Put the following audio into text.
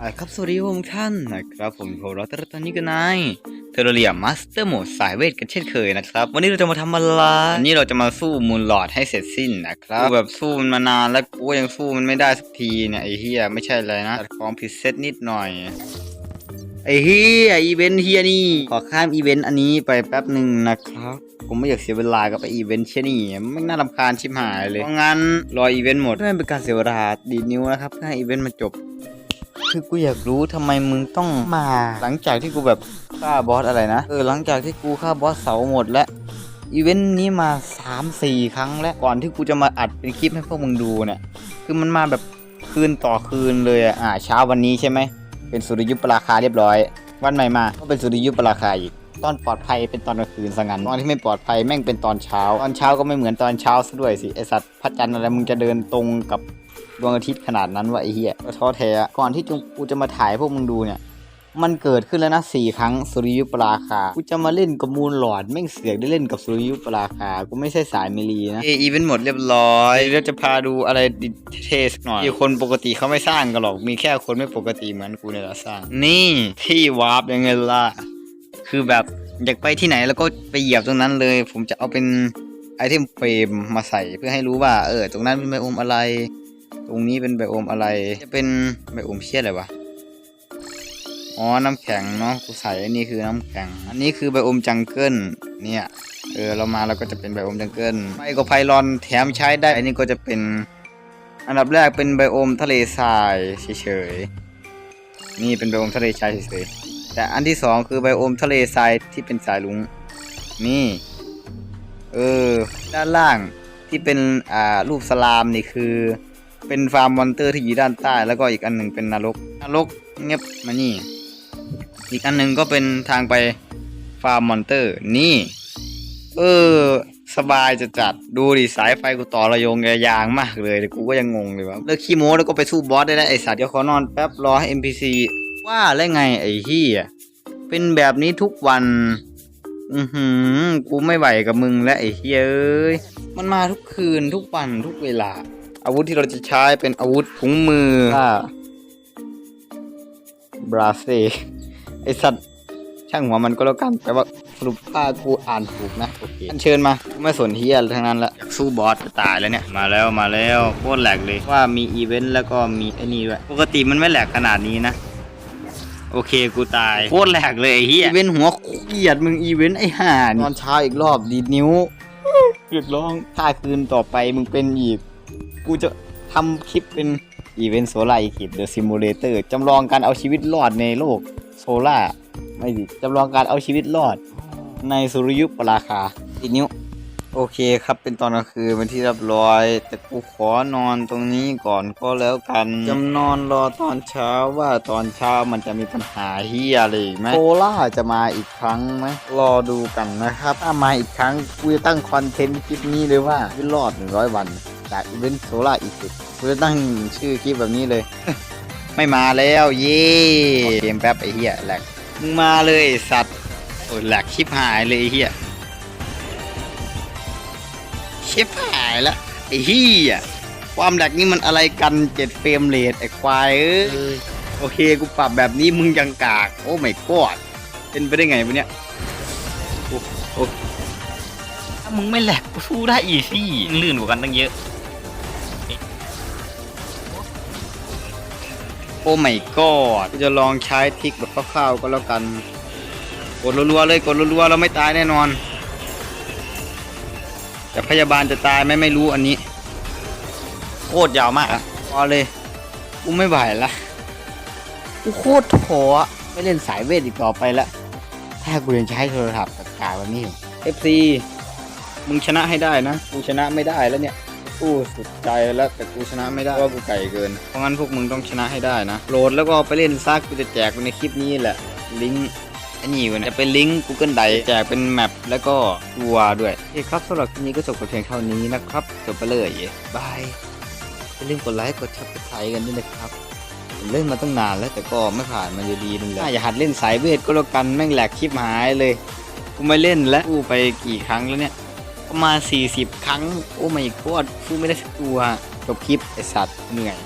อครับสวัสดีทุกท่านนะครับผมโทรตอนนี้ก็นายเทอร์เรียมาสเตอร์โหมดสายเวทกันเช่นเคยนะครับ วันนี้เราจะมาทำอะไรวันนี้เราจะมาสู้มูลหลอดให้เสร็จสิ้นนะครับแบบสู้มันมานานแล้วกูยังสู้มันไม่ได้สักทีเนี่ยไอ้เฮียไม่ใช่อะไรนะตัดของผิดเซตนิดหน่อยไอ้เฮียอีเวนต์เฮียนี่ขอข้ามอีเวนต์อันนี้ไปแป๊บหนึ่งนะครับผมไม่อยากเสียเวลากับไออีเวนต์เช่นนี้ไม่น่ารำคาญชิบหายเลยเพราะงั้นรออีเวนต์หมดไม่เป็นการเสียเวลาดีนิ้วนะครับเพื่อให้อีเวนต์มันจบ คือกูอยากรู้ทำไมมึงต้องมา หลังจากที่กูแบบฆ่าบอสอะไรนะเออหลังจากที่กูฆ่าบอสเสาหมดแล้วอีเวนต์นี้มา3 4 ครั้งแล้วก่อนที่กูจะมาอัดเป็นคลิปให้พวกมึงดูเนี่ยคือมันมาแบบคืนต่อคืนเลยอะอ่าเช้าวันนี้ใช่ไหมเป็นสุริยุปราคาเรียบร้อย วันใหม่มาก็เป็นสุริยุปราคาอีกตอนปลอดภัยเป็นตอนกลางคืนซะงั้นตอนที่ไม่ปลอดภัยแม่งเป็นตอนเช้า ตอนเช้าก็ไม่เหมือนตอนเช้าซะด้วยสิไอสัตว์พระจันทร์อะไรมึงจะเดินตรงกับ ดวงอาทิตย์ขนาดนั้นวะไอเหี้ยก็ท้อแท้ก่อนที่จุกูจะมาถ่ายพวกมึงดูเนี่ย มันเกิดขึ้นแล้วนะสี่ครั้งสุริยุปราคา กูจะมาเล่นกับมูลหลอดแม่งเสือกได้เล่นกับสุริยุปราคา กูไม่ใช่สายเมลีนะ เออีเวนต์หมดเรียบร้อยเราจะพาดูอะไรเท่สักหน่อยที่คนปกติเขาไม่สร้างกันหรอก มีแค่คนไม่ปกติเหมือนกูเนี่ยแหละสร้าง นี่ที่วาร์ปยังไงล่ะ คือแบบอยากไปที่ไหนแล้วก็ไปเหยียบตรงนั้นเลย ผมจะเอาเป็นไอเทมเฟรมมาใส่เพื่อให้รู้ว่า เออ ตรงนั้นเป็นไบโอมอะไร ตรงนี้เป็นไบโอมอะไร จะเป็นไบโอมเชี่ยอะไรวะ อ๋อ น้ำแข็งเนาะ กูใส่อันนี้คือน้ำแข็ง อันนี้คือไบโอมจังเกิล เนี่ย เออ เรามาเราก็จะเป็นไบโอมจังเกิลไมโครไพลอนแถมใช้ได้ อันนี้ก็จะเป็น อันดับแรกเป็นไบโอมทะเลทรายเฉยๆ นี่เป็นไบโอมทะเลทรายเฉยๆ แต่อันที่สองคือไบโอมทะเลทรายที่เป็นสายลุง นี่ เออ ด้านล่างที่เป็นอ่ารูปสลามนี่คือ เป็นฟาร์มมอนเตอร์ที่อยู่ด้านใต้ แล้วก็อีกอันหนึ่งเป็นนรกนรกเงียบมานี่ อีกอันหนึ่งก็เป็นทางไปฟาร์มมอนเตอร์นี่ เออ สบายจะจัดดูดิสายไฟกูต่อระยงระยางมากเลยแต่กูก็ยังงงเลยว่าเลิกขี้โม้แล้วก็ไปสู้บอสได้แล้วไอสัตว์เดี๋ยวขอนอนแป๊บรอให้ NPC ว่าแล้วไงไอ้เฮียเป็นแบบนี้ทุกวัน อือหือ กูไม่ไหวกับมึงและไอ้เฮียเอ้ย มันมาทุกคืนทุกวันทุกเวลา อาวุธที่เราจะใช้เป็นอาวุธถุงมืออ่าบราเซไอสัตว์ช่างหัวมันก็แล้วกันแต่ว่าสรุปถ้ากูอ่านถูกนะโอเคอันเชิญมากูไม่สนเฮียอะไรทั้งนั้นละอยากสู้บอสจะตายแล้วเนี่ยมาแล้วมาแล้วโคตรแหลกเลยว่ามีอีเวนต์แล้วก็มีไอ้นี่ด้วยปกติมันไม่แหลกขนาดนี้นะ โอเคกูตายโคตรแหลกเลยไอ้เฮียอีเวนต์หัวเกียดมึงอีเวนต์ไอ้ห่าตอนเช้าอีกรอบดีดนิ้วเรียกร้องถ้าคืนต่อไปมึงเป็นอีก กูจะทำคลิปเป็นอีเวนต์โซล่าอีกิดเดอะซิมูเลเตอร์จำลองการเอาชีวิตรอดในโลกโซล่าไม่ดิจำลองการเอาชีวิตรอด ในสุริยุปราคาอีกนิ้ว โอเคครับเป็นตอนกลางคืนเป็นที่เรียบร้อย แต่กูขอนอนตรงนี้ก่อนก็แล้วกันจำนอนรอตอนเช้าว่าตอนเช้ามันจะมีปัญหาเฮียอะไรอีกไหมโซล่าจะมาอีกครั้งไหมรอดูกันนะครับ ถ้ามาอีกครั้งกูจะตั้งคอนเทนต์คลิปนี้เลยว่าวิรอด100วัน จากอีเวนต์โซล่าอีกสิกูจะตั้งชื่อคลิปแบบนี้เลย ไม่มาแล้วเย้เกมแป๊บไอ้เหี้ยแหลกมึงมาเลยสัตว์โอ้แหลกชิบหายเลยไอ้เหี้ยชิบหายละไอ้เหี้ยความแหลกนี่มันอะไรกันเจ็ดเฟรมเรทไอ้ควายเอ้ยโอเคกูปรับแบบนี้มึงยังกาก โอ้ไม่กอดเป็นไปได้ไงวะเนี่ยโอ้โอ้ถ้ามึงไม่แหลกกูสู้ได้อีซี่ลื่นกว่ากันตั้งเยอะ อ้ไม่กอดกูจะลองใช้ทริกแบบคร่าวๆก็แล้วกัน กดรัวๆเลยกดรัวๆเราไม่ตายแน่นอน แต่พยาบาลจะตายไหมไม่รู้อันนี้ โคตรยาวมากอะพอเลยกูไม่ไหวละกูโคตรท้ออะไม่เล่นสายเวทอีกต่อไปละถ้ากูยังใช้โทรศัพท์กับกาแบบนี้อยู่ FC มึงชนะให้ได้นะ กูชนะไม่ได้แล้วเนี่ย กูสุดใจแล้วแต่กูชนะไม่ได้เพราะว่ากูไก่เกิน เพราะงั้นพวกมึงต้องชนะให้ได้นะ โหลดแล้วก็เอาไปเล่นซักกูจะแจกในคลิปนี้แหละ ลิงก์อันนี้อยู่นะจะเป็นลิงก์ Google d r i v แจกเป็นแมปแล้วก็ตัวด้วยโอเคครับสำหรับคลิปนี้ก็จบกับเพียงเท่านี้นะครับจบไปเลยบายอย่าลืมกดไลค์กดชับกดไลค์กันด้วยนะครับผมเล่นมาตั้งนานแล้วแต่ก็ไม่ผ่านมันอยู่ดีนั่นแหละอย่าหัดเล่นสายเวทก็แล้วกันแม่งแหลกคลิปหายเลย กูไม่เล่นแล้วกูไปกี่ครั้งแล้วเนี่ย ประมาณ 40 ครั้ง โอ้ไม่กอดฟูไม่ได้สักตัวจบคลิปไอสัตว์เหนื่อย